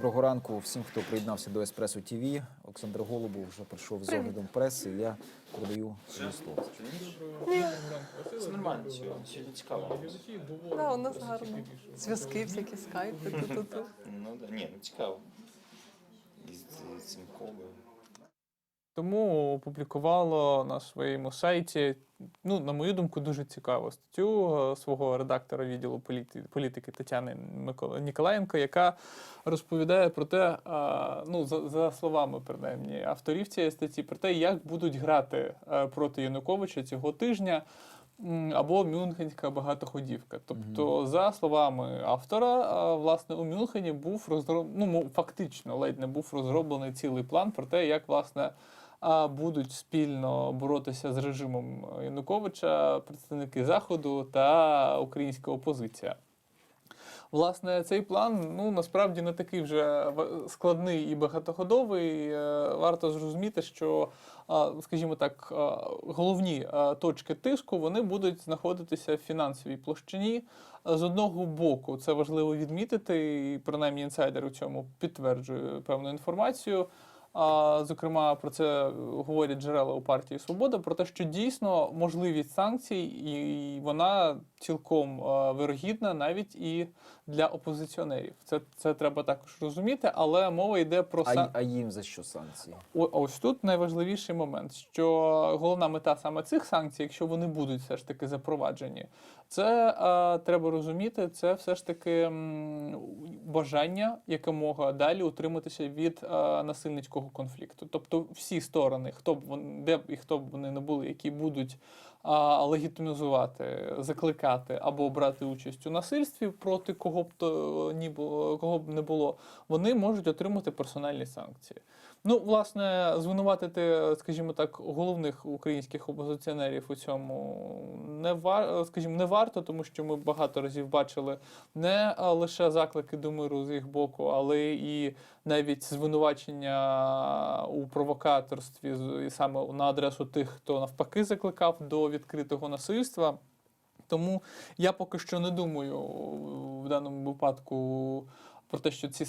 Доброго ранку всім, хто приєднався до Еспресо ТВ. Олександр Голубов вже прийшов з оглядом преси. Я передаю своє слово. Це нормально сьогодні. Цікаво. Да, у нас гарно. Зв'язки, всякі скайпи. ту-ту-ту. Ну да, ні, ну цікаво. Із цим колом. Тому опублікувало на своєму сайті, ну, на мою думку, дуже цікаву статтю е, свого редактора відділу політи- політики Тетяни Ніколаєнко, яка розповідає про те, ну, за, за словами принаймні авторів цієї статті, про те, як будуть грати е, проти Януковича цього тижня. Або Мюнхенська багатоходівка. Тобто, за словами автора, власне, у Мюнхені був розроб... ну, фактично ледь не був розроблений цілий план про те, як власне будуть спільно боротися з режимом Януковича представники Заходу та українська опозиція. Власне, цей план ну насправді не такий вже складний і багатоходовий. Е, Варто зрозуміти, що, скажімо так, головні точки тиску вони будуть знаходитися в фінансовій площині. З одного боку, це важливо відмітити, і принаймні інсайдер у цьому підтверджує певну інформацію. А, зокрема, про це говорять джерела у партії Свобода про те, що дійсно можливість санкцій, і вона цілком е, вирогідна навіть і для опозиціонерів. Це, це треба також розуміти, але мова йде про А, сан... й- а їм за що санкції? О- Ось тут найважливіший момент, що головна мета саме цих санкцій, якщо вони будуть все ж таки запроваджені, це е, треба розуміти, це все ж таки м, бажання якомога далі утриматися від е, насильницького конфлікту. Тобто всі сторони, хто б вони, де б і хто б вони не були, які будуть а, легітимізувати, закликати або брати участь у насильстві проти кого б то ні було, кого б не було, вони можуть отримати персональні санкції. Ну, власне, звинуватити, скажімо так, головних українських опозиціонерів у цьому не вар, скажімо, не варто, тому що ми багато разів бачили не лише заклики до миру з їх боку, але і навіть звинувачення у провокаторстві саме на адресу тих, хто навпаки закликав до відкритого насильства. Тому я поки що не думаю в даному випадку про те, що ці,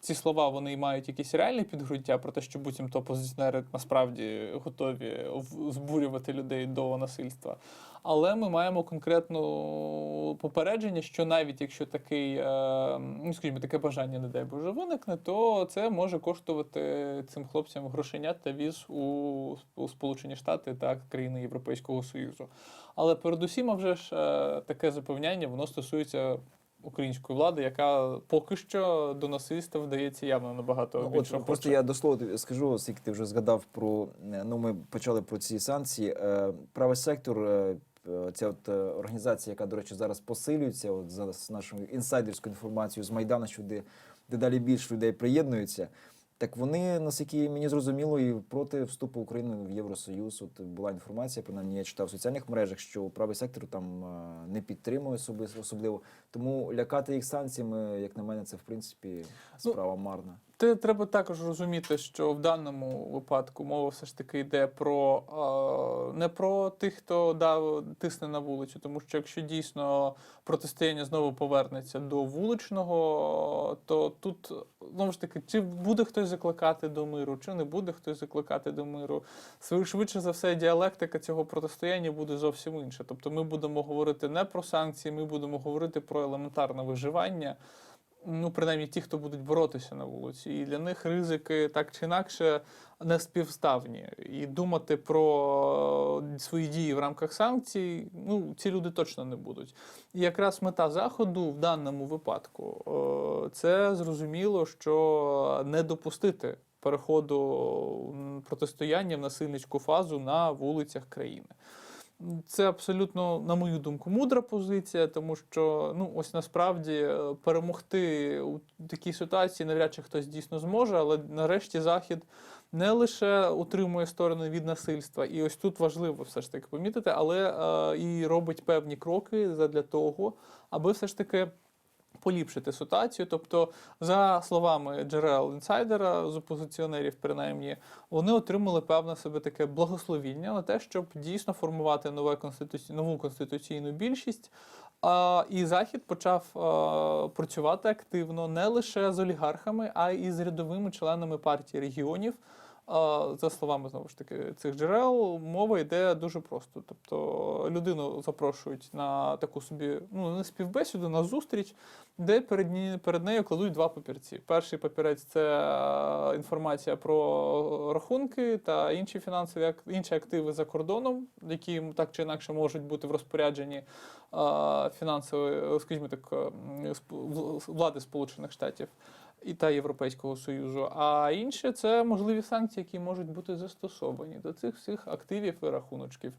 ці слова вони мають якісь реальне підґрунтя, про те, що буцімто опозиціонери насправді готові збурювати людей до насильства. Але ми маємо конкретну попередження, що навіть якщо такий, е, ну скажімо, таке бажання, не дай Боже, виникне, то це може коштувати цим хлопцям грошенят та віз у, у Сполучені Штати та країни Європейського Союзу. Але передусім, а вже ж е, таке запевняння воно стосується української влади, яка поки що до насильства вдається явно набагато Ну, більше. от, просто я до слова скажу, оскільки ти вже згадав про ну ми почали про ці санкції. Е, Правий сектор, е, е, ця от організація, яка, до речі, зараз посилюється, от за з нашою інсайдерською інформацією з Майдану, що де, дедалі більше людей приєднуються. Так вони, наскільки мені зрозуміло, і проти вступу України в Євросоюз. От була інформація, принаймні я читав в соціальних мережах, що правий сектор там е, не підтримує особливо. Тому лякати їх санкціями, як на мене, це в принципі Ну, справа марна. Те треба також розуміти, що в даному випадку мова все ж таки йде про не про тих, хто дав тисне на вулицю, тому що якщо дійсно протистояння знову повернеться до вуличного, то тут знову ж таки, чи буде хтось закликати до миру, чи не буде хтось закликати до миру. Швидше за все, діалектика цього протистояння буде зовсім інша. Тобто, ми будемо говорити не про санкції, ми будемо говорити про елементарне виживання ну, принаймні ті, хто будуть боротися на вулиці. І для них ризики так чи інакше не співставні. І думати про свої дії в рамках санкцій, ну, ці люди точно не будуть. І якраз мета Заходу в даному випадку е, це зрозуміло, що не допустити. Переходу протистояння в насильницьку фазу на вулицях країни. Це абсолютно, на мою думку, мудра позиція, тому що ну ось насправді е, перемогти у такій ситуації навряд чи хтось дійсно зможе, але нарешті захід не лише утримує сторони від насильства, і ось тут важливо все ж таки помітити, але е, і робить певні кроки для того, аби все ж таки поліпшити ситуацію. Тобто, за словами джерел інсайдера з опозиціонерів, принаймні, вони отримали певне себе таке благословіння на те, щоб дійсно формувати нове конституці... нову конституційну більшість А, і Захід почав а, працювати активно не лише з олігархами, а й з рядовими членами партії регіонів. За словами знову ж таки цих джерел, мова йде дуже просто. Тобто людину запрошують на таку собі ну не співбесіду, на зустріч, де перед, ні- перед нею кладуть два папірці. Перший папірець це е, інформація про рахунки та інші фінансові інші активи за кордоном, які так чи інакше можуть бути в розпорядженні е, фінансової, скажімо так, влади Сполучених Штатів і та Європейського Союзу. А інше це можливі санкції, які можуть бути застосовані до цих всіх активів і рахуночків.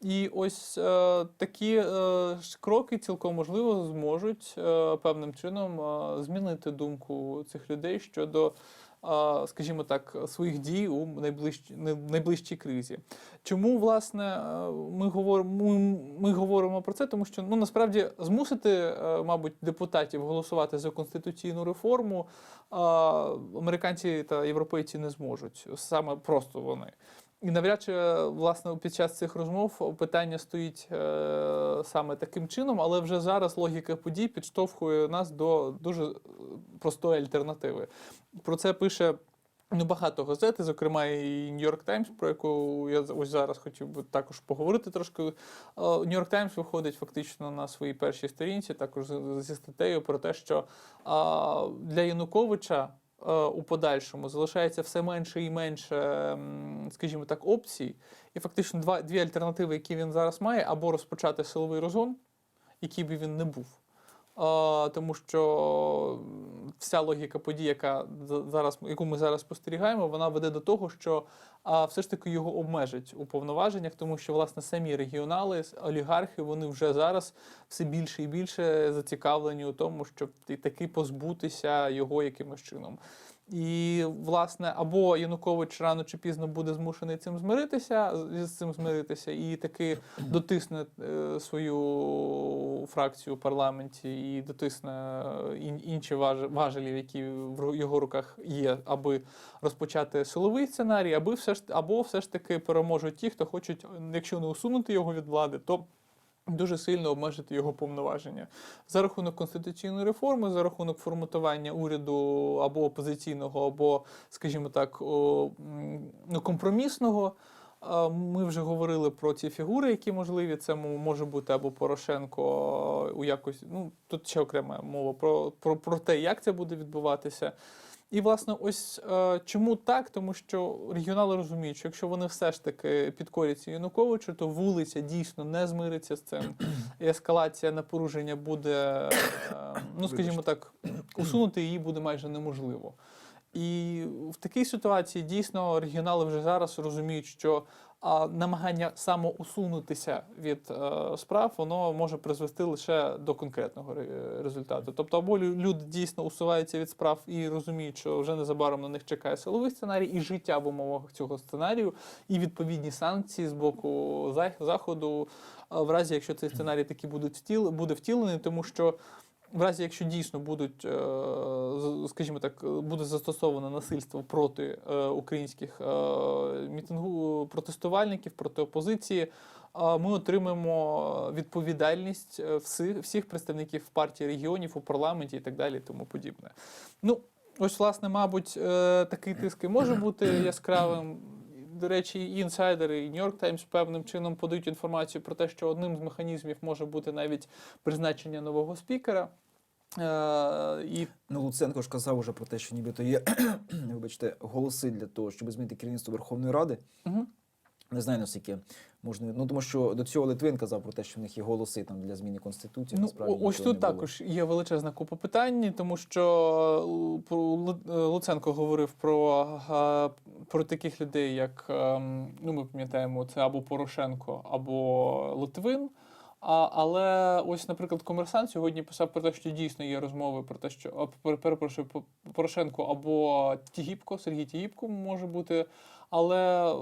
І ось е, такі е, кроки цілком можливо зможуть е, певним чином е, змінити думку цих людей щодо, скажімо так, своїх дій у найближчій, найближчій кризі. Чому власне е, ми говоримо, ми, ми говоримо про це? Тому що ну насправді змусити, е, мабуть, депутатів голосувати за конституційну реформу е, американці та європейці не зможуть саме просто вони. І навряд чи е, власне під час цих розмов питання стоїть е, саме таким чином, але вже зараз логіка подій підштовхує нас до дуже е, простої альтернативи. Про це пише. Ну, багато газет, зокрема і York Times, про яку я ось зараз хотів би також поговорити трошки. Е, New York Times виходить фактично на своїй першій сторінці, також зі статтею про те, що а, для Януковича е, у подальшому залишається все менше і менше, скажімо так, опцій. І фактично два, дві альтернативи, які він зараз має, або розпочати силовий розгон, який би він не був. Тому що вся логіка подій, яка зараз, яку ми зараз спостерігаємо, вона веде до того, що все ж таки його обмежать у повноваженнях, тому що власне самі регіонали, олігархи, вони вже зараз все більше і більше зацікавлені у тому, щоб таки позбутися його якимось чином. І, власне, або Янукович рано чи пізно буде змушений цим змиритися, з цим змиритися, і таки дотисне е, свою фракцію у парламенті і дотисне е, інші важ- важелі, які в його руках є, аби розпочати силовий сценарій, аби все ж або все ж таки переможуть ті, хто хочуть, якщо не усунути його від влади, то дуже сильно обмежити його повноваження за рахунок конституційної реформи, за рахунок форматування уряду або опозиційного, або, скажімо так, ну, компромісного. Ми вже говорили про ті фігури, які можливі. Це може бути або Порошенко у якості. Ну тут ще окрема мова про, про, про те, як це буде відбуватися. І, власне, ось е, чому так? Тому що регіонали розуміють, що якщо вони все ж таки підкоряться Януковичу, то вулиця дійсно не змириться з цим. І ескалація напруження буде, е, ну скажімо так, усунути її буде майже неможливо. І в такій ситуації дійсно регіонали вже зараз розуміють, що намагання самоусунутися від е, справ воно може призвести лише до конкретного ре- результату. Тобто, або лю- люди дійсно усуваються від справ і розуміють, що вже незабаром на них чекає силовий сценарій, і життя в умовах цього сценарію, і відповідні санкції з боку заходу, а, в разі якщо цей сценарій таки буде втілений, тому що. В разі, якщо дійсно будуть, е, скажімо так, буде застосовано насильство проти е, українських е, мітингу протестувальників, проти опозиції, ми отримаємо відповідальність всіх, всіх представників партії регіонів у парламенті і так далі, тому подібне. Ну, ось, власне, мабуть, такий тиск і може бути яскравим. До речі, і інсайдери, і Нью-Йорк Таймс певним чином подають інформацію про те, що одним з механізмів може бути навіть призначення нового спікера. Е, і Ну, Луценко ж казав уже про те, що нібито є, вибачте, голоси для того, щоб змінити керівництво Верховної Ради. Мгм. Не знаю, наскільки можна. Ну тому що до цього Литвин казав про те, що в них є голоси там для зміни конституції. Ну, насправді о- ось тут також є величезна купа питань, тому що е, е, Луценко говорив про, е, про таких людей, як ем, ну, ми пам'ятаємо, це або Порошенко, або Литвин. А, але ось, наприклад, комерсант сьогодні писав про те, що дійсно є розмови про те, що перепрошую, По- Порошенко або Тігіпко, Сергій Тігіпко може бути. Але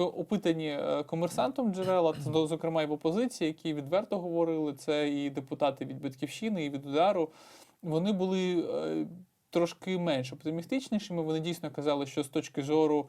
е, опитані е, комерсантом джерела, це, зокрема, і в опозиції, які відверто говорили, це і депутати від батьківщини, і від удару. Вони були е, трошки менш оптимістичнішими. Вони дійсно казали, що з точки зору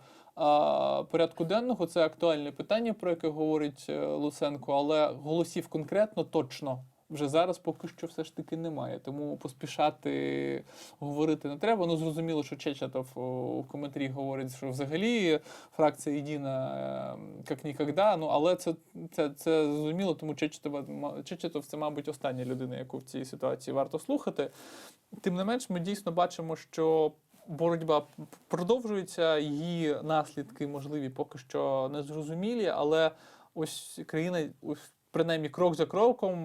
порядку денного це актуальне питання, про яке говорить Луценко, але голосів конкретно точно вже зараз поки що все ж таки немає. Тому поспішати говорити не треба. Ну зрозуміло, що Чечетов у коментарі говорить, що взагалі фракція єдина е, як ніколи. Ну але це, це, це зрозуміло, тому Чечетова Чечетов це, мабуть, остання людина, яку в цій ситуації варто слухати. Тим не менш, ми дійсно бачимо, що боротьба продовжується, її наслідки можливі поки що не зрозумілі, але ось країна. ось Принаймні, крок за кроком,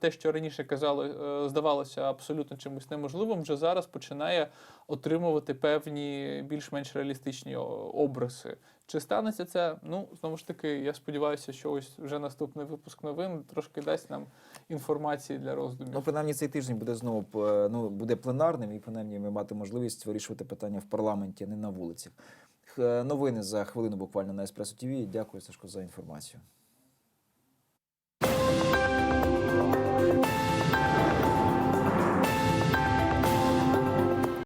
те, що раніше казало, е, здавалося абсолютно чимось неможливим, вже зараз починає отримувати певні більш-менш реалістичні о, обриси. Чи станеться це? Ну, знову ж таки, я сподіваюся, що ось вже наступний випуск новин трошки дасть нам інформації для роздумів. Ну, принаймні, цей тиждень буде знову ну, буде пленарним, і принаймні ми мати можливість вирішувати питання в парламенті, а не на вулицях. Новини за хвилину буквально на Еспресо ТВ. Дякую, Сашко, за інформацію.